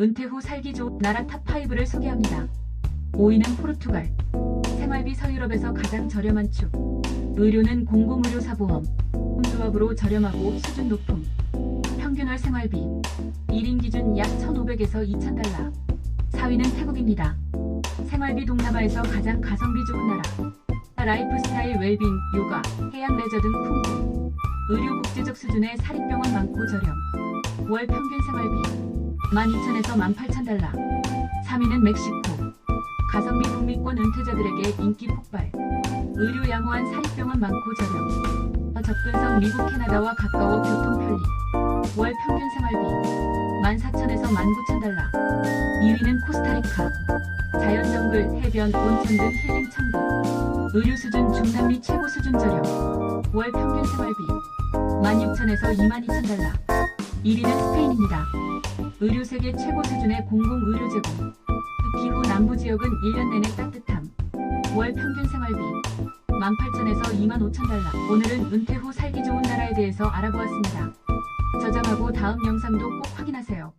은퇴 후 살기 좋은 나라 탑5를 소개합니다. 5위는 포르투갈. 생활비 서유럽에서 가장 저렴한 축. 의료는 공공의료사보험. 조합으로 저렴하고 수준 높음. 평균월 생활비. 1인 기준 약 1,500에서 2,000달러. 4위는 태국입니다. 생활비 동남아에서 가장 가성비 좋은 나라. 라이프스타일 웰빙, 요가, 해양 레저 등 풍부. 의료 국제적 수준의 사립병원 많고 저렴. 월 평균 생활비 12,000에서 18,000달러. 3위는 멕시코. 가성비 북미권 은퇴자들에게 인기 폭발. 의료 양호한 사립병원 많고 저렴. 더 접근성 미국 캐나다와 가까워 교통 편리. 월 평균 생활비 14,000에서 19,000달러. 2위는 코스타리카. 자연 정글, 해변, 온천 등 힐링 천국. 의료 수준 중남미 최고 수준 저렴. 월 평균 생활비 16,000에서 22,000달러. 1위는 스페인입니다. 의료 세계 최고 수준의 공공 의료 제공. 특히 후 남부 지역은 1년 내내 따뜻함. 월 평균 생활비 18,000에서 25,000달러. 오늘은 은퇴 후 살기 좋은 나라에 대해서 알아보았습니다. 저장하고 다음 영상도 꼭 확인하세요.